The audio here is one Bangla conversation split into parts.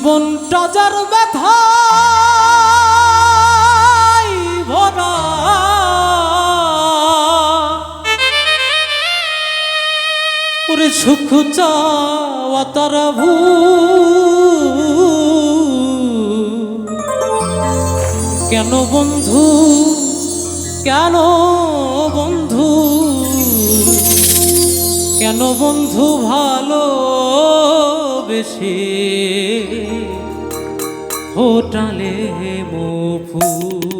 জীবন টজার ব্যথা ভরা। ওরে সুখ চার কেন বন্ধু কেন বন্ধু? কেন বন্ধু ভালো সে হোটালে মফু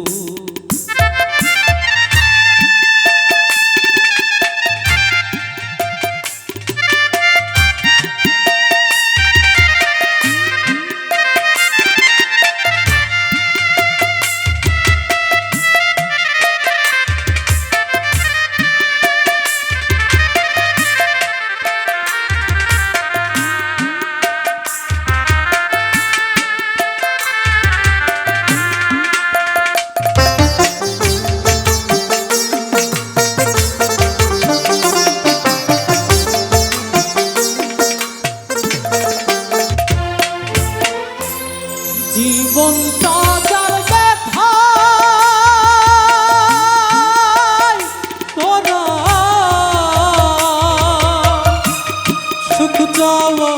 Come on.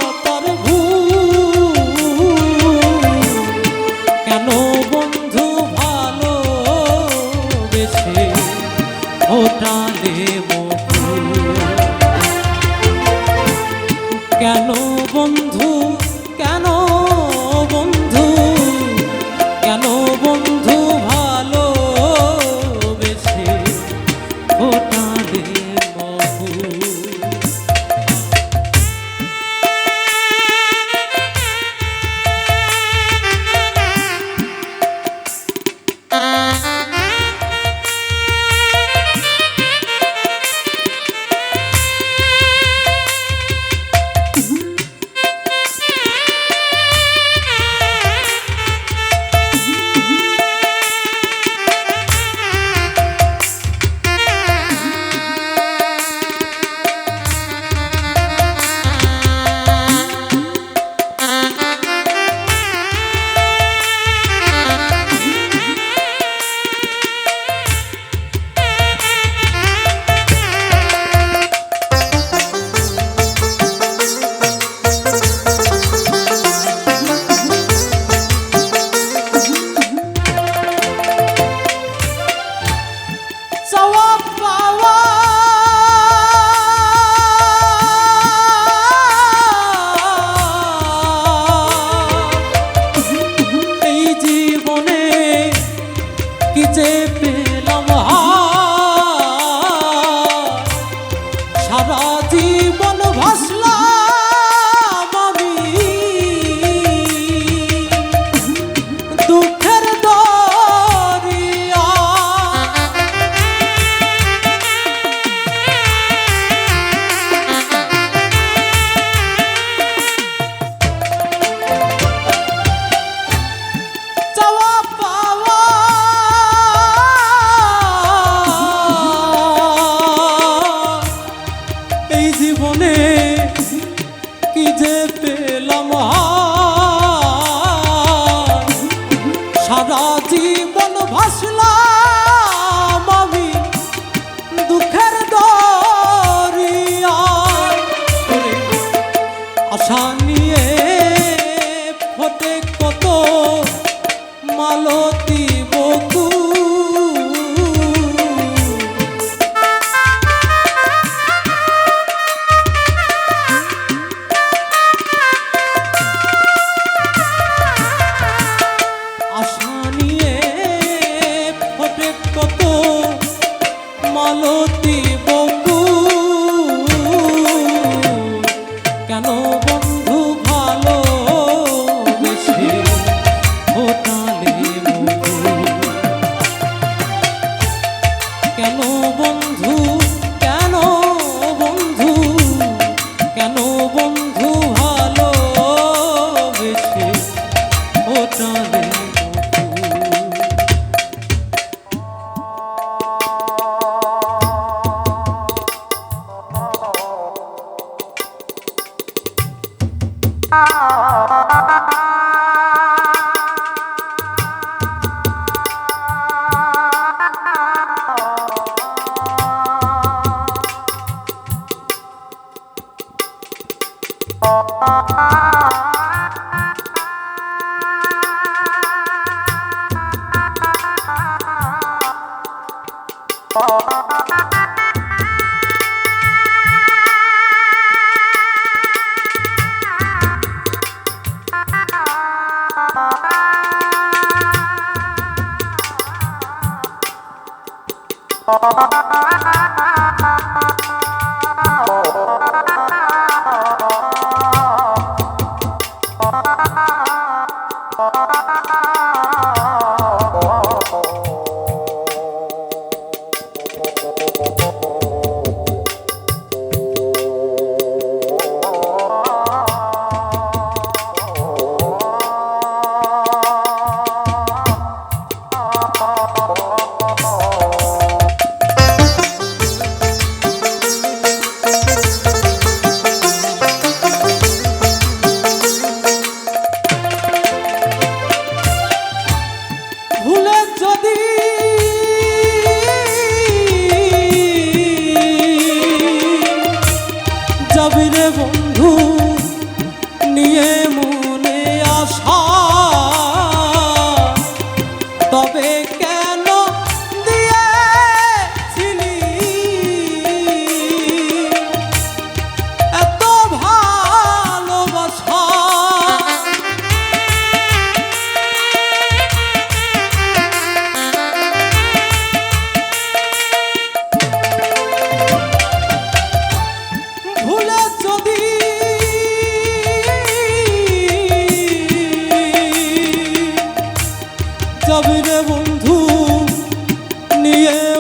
বন্ধু নিয়ে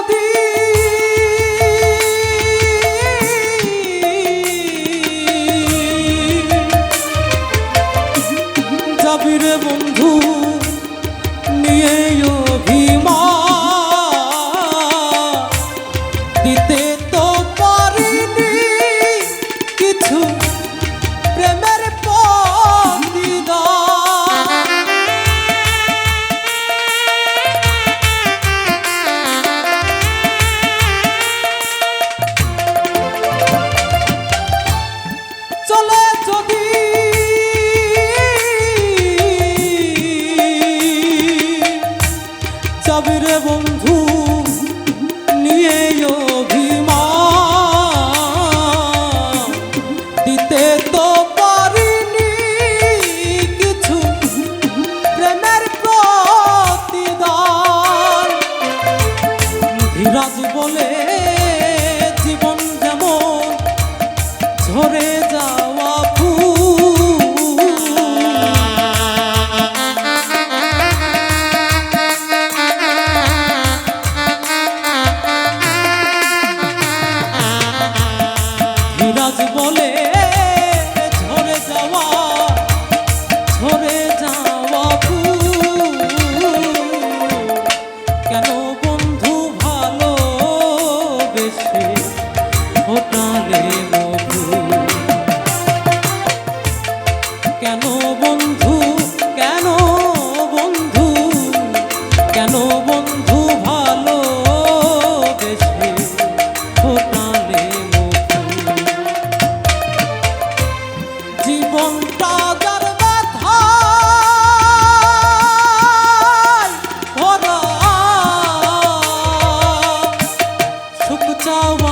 যদি কেন বন্ধু? কেন বন্ধু? কেন বন্ধু ভালো দেশে ফোটালে জীবনটা ভরা। সুখ চাওয়া